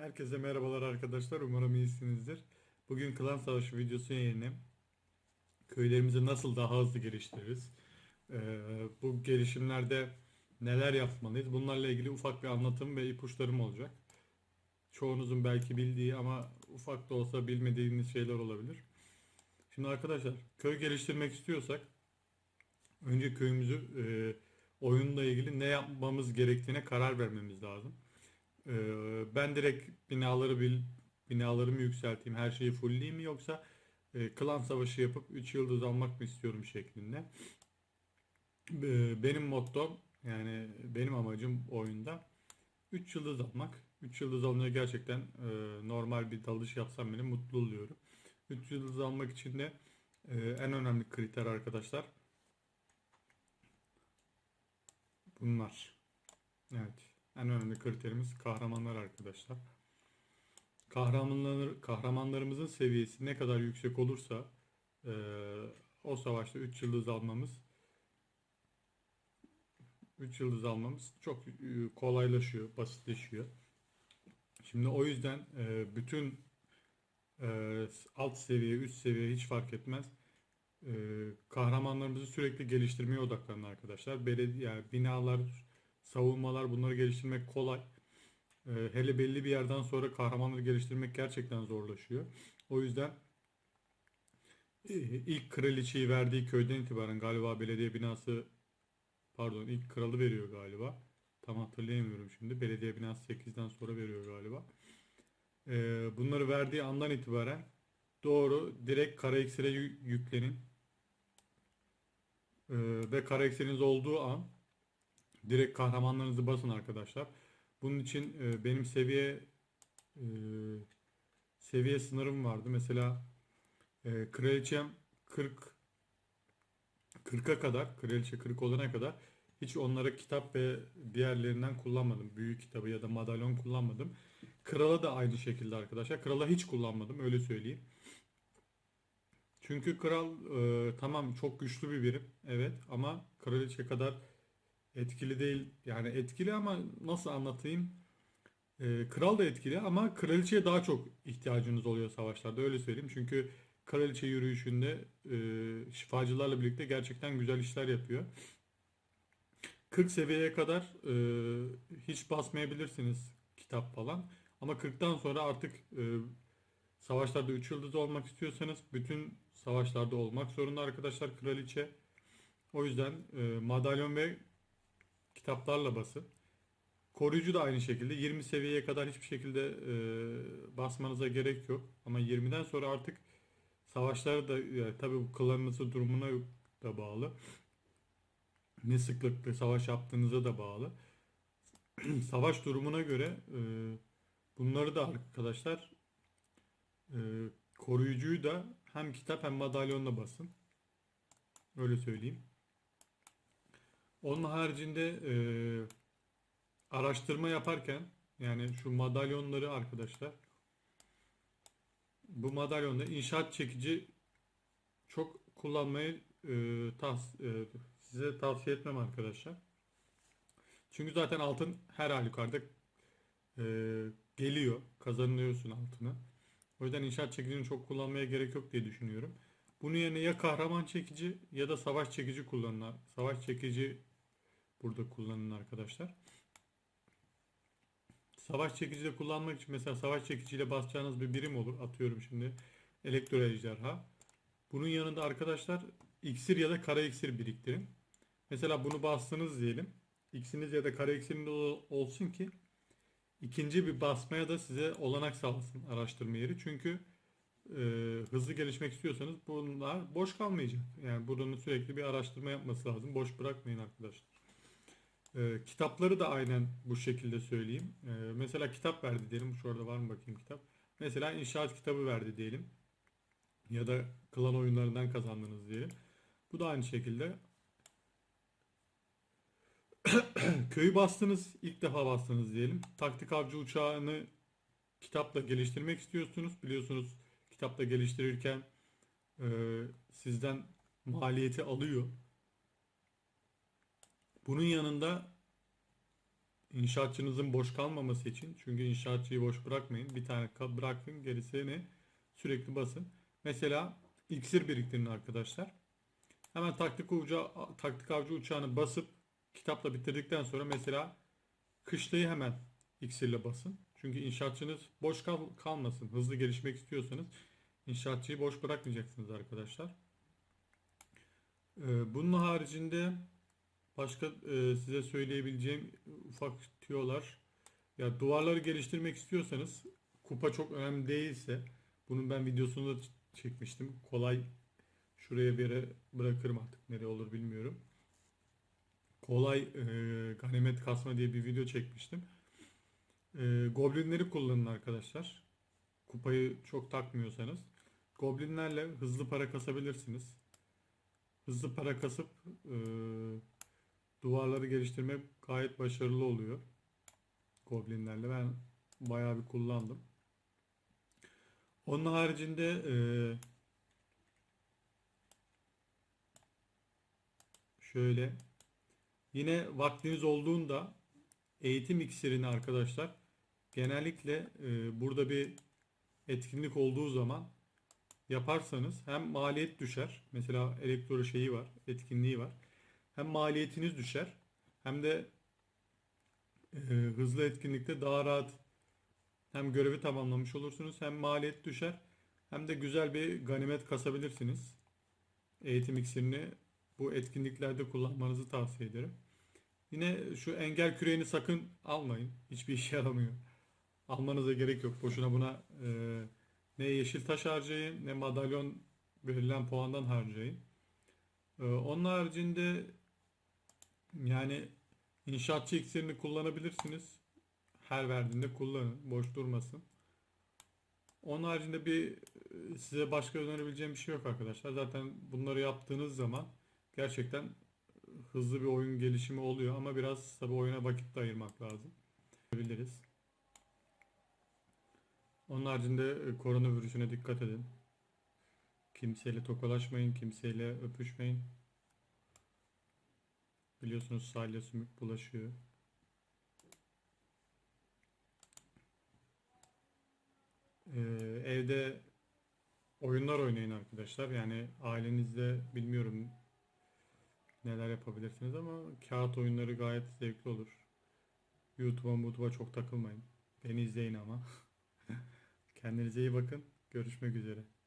Herkese merhabalar arkadaşlar. Umarım iyisinizdir. Bugün Klan Savaşı videosu yayını. Köylerimizi nasıl daha hızlı geliştiririz? Ee, bu gelişimlerde neler yapmalıyız? Bunlarla ilgili ufak bir anlatım ve ipuçlarım olacak. Çoğunuzun belki bildiği ama ufak da olsa bilmediğiniz şeyler olabilir. Şimdi arkadaşlar köy geliştirmek istiyorsak önce köyümüzü e, oyunla ilgili ne yapmamız gerektiğine karar vermemiz lazım. Ee, ben direkt binaları bil, binalarımı yükselteyim, her şeyi fullleyeyim mi yoksa e, klan savaşı yapıp 3 yıldız almak mı istiyorum şeklinde. Ee, benim mottom yani benim amacım oyunda 3 yıldız almak. 3 yıldız alınca gerçekten e, normal bir dalış yapsam bile mutlu oluyorum. 3 yıldız almak için de e, en önemli kriter arkadaşlar bunlar. Evet. En önemli kriterimiz kahramanlar arkadaşlar. Kahramanlar, kahramanlarımızın seviyesi ne kadar yüksek olursa e, o savaşta 3 yıldız almamız 3 yıldız almamız çok e, kolaylaşıyor, basitleşiyor. Şimdi o yüzden e, bütün e, alt seviye, üst seviye hiç fark etmez. E, kahramanlarımızı sürekli geliştirmeye odaklanın arkadaşlar. Belediye, yani binalar, savunmalar bunları geliştirmek kolay. Ee, hele belli bir yerden sonra kahramanları geliştirmek gerçekten zorlaşıyor. O yüzden e, ilk kraliçeyi verdiği köyden itibaren galiba belediye binası pardon ilk kralı veriyor galiba. Tam hatırlayamıyorum şimdi. Belediye binası 8'den sonra veriyor galiba. Ee, bunları verdiği andan itibaren doğru direkt kara iksire yü- yüklenin. Ee, ve kara iksiriniz olduğu an direkt kahramanlarınızı basın arkadaşlar. Bunun için e, benim seviye e, seviye sınırım vardı. Mesela e, kraliçem 40 40'a kadar, kraliçe 40 olana kadar hiç onlara kitap ve diğerlerinden kullanmadım. Büyük kitabı ya da madalyon kullanmadım. Krala da aynı şekilde arkadaşlar. Krala hiç kullanmadım öyle söyleyeyim. Çünkü kral e, tamam çok güçlü bir birim evet ama kraliçe kadar etkili değil. Yani etkili ama nasıl anlatayım? Ee, kral da etkili ama kraliçeye daha çok ihtiyacınız oluyor savaşlarda öyle söyleyeyim. Çünkü kraliçe yürüyüşünde e, şifacılarla birlikte gerçekten güzel işler yapıyor. 40 seviyeye kadar e, hiç basmayabilirsiniz kitap falan. Ama 40'tan sonra artık e, savaşlarda 3 yıldız olmak istiyorsanız bütün savaşlarda olmak zorunda arkadaşlar kraliçe. O yüzden e, madalyon ve kitaplarla basın. Koruyucu da aynı şekilde 20 seviyeye kadar hiçbir şekilde e, basmanıza gerek yok. Ama 20'den sonra artık savaşlar da yani tabii bu klanınızın durumuna da bağlı. Ne sıklıkla savaş yaptığınıza da bağlı. Savaş durumuna göre e, bunları da arkadaşlar e, koruyucuyu da hem kitap hem madalyonla basın. Öyle söyleyeyim. Onun haricinde e, araştırma yaparken yani şu madalyonları arkadaşlar bu madalyonda inşaat çekici çok kullanmayı e, tavs- e, size tavsiye etmem arkadaşlar. Çünkü zaten altın her halükarda e, geliyor. Kazanıyorsun altını. O yüzden inşaat çekicini çok kullanmaya gerek yok diye düşünüyorum. Bunun yerine ya kahraman çekici ya da savaş çekici kullanın. Savaş çekici burada kullanın arkadaşlar. Savaş çekici de kullanmak için mesela savaş çekiciyle basacağınız bir birim olur. Atıyorum şimdi elektro ejderha. Bunun yanında arkadaşlar iksir ya da kara iksir biriktirin. Mesela bunu bastınız diyelim. İksiniz ya da kara iksiriniz ol- olsun ki ikinci bir basmaya da size olanak sağlasın araştırma yeri. Çünkü e, hızlı gelişmek istiyorsanız bunlar boş kalmayacak. Yani buranın sürekli bir araştırma yapması lazım. Boş bırakmayın arkadaşlar. E, kitapları da aynen bu şekilde söyleyeyim. E, mesela kitap verdi diyelim. Şurada var mı bakayım kitap. Mesela inşaat kitabı verdi diyelim. Ya da klan oyunlarından kazandınız diyelim. Bu da aynı şekilde. Köyü bastınız, ilk defa bastınız diyelim. Taktik avcı uçağını kitapla geliştirmek istiyorsunuz. Biliyorsunuz kitapla geliştirirken e, sizden maliyeti alıyor. Bunun yanında inşaatçınızın boş kalmaması için çünkü inşaatçıyı boş bırakmayın. Bir tane bırakın gerisini sürekli basın. Mesela iksir biriktirin arkadaşlar. Hemen taktik avcı, taktik avcı uçağını basıp kitapla bitirdikten sonra mesela kışlayı hemen iksirle basın. Çünkü inşaatçınız boş kal- kalmasın. Hızlı gelişmek istiyorsanız inşaatçıyı boş bırakmayacaksınız arkadaşlar. Ee, bunun haricinde başka e, size söyleyebileceğim ufak tüyolar. Ya duvarları geliştirmek istiyorsanız kupa çok önemli değilse bunun ben videosunu da çekmiştim. Kolay şuraya bir yere bırakırım artık nereye olur bilmiyorum. Kolay e, ganimet kasma diye bir video çekmiştim. E, goblinleri kullanın arkadaşlar. Kupayı çok takmıyorsanız. Goblinlerle hızlı para kasabilirsiniz. Hızlı para kasıp e, duvarları geliştirmek gayet başarılı oluyor. Goblinlerle ben bayağı bir kullandım. Onun haricinde e, şöyle yine vaktiniz olduğunda eğitim iksirini arkadaşlar genellikle e, burada bir etkinlik olduğu zaman yaparsanız hem maliyet düşer. Mesela elektro şeyi var, etkinliği var. Hem maliyetiniz düşer hem de e, hızlı etkinlikte daha rahat hem görevi tamamlamış olursunuz hem maliyet düşer hem de güzel bir ganimet kasabilirsiniz. Eğitim iksirini bu etkinliklerde kullanmanızı tavsiye ederim. Yine şu engel küreğini sakın almayın. Hiçbir işe yaramıyor. Almanıza gerek yok. Boşuna buna e, ne yeşil taş harcayın ne madalyon verilen puandan harcayın. E, onun haricinde yani inşaatçı iksirini kullanabilirsiniz. Her verdiğinde kullanın. Boş durmasın. Onun haricinde bir e, size başka önerebileceğim bir şey yok arkadaşlar. Zaten bunları yaptığınız zaman gerçekten hızlı bir oyun gelişimi oluyor ama biraz tabi oyuna vakit de ayırmak lazım. Biliriz. Onun haricinde e, koronavirüsüne dikkat edin. Kimseyle tokalaşmayın, kimseyle öpüşmeyin. Biliyorsunuz salya sümük bulaşıyor. Ee, evde oyunlar oynayın arkadaşlar. Yani ailenizle bilmiyorum neler yapabilirsiniz ama kağıt oyunları gayet zevkli olur. YouTube'a YouTube'a çok takılmayın. Beni izleyin ama. Kendinize iyi bakın. Görüşmek üzere.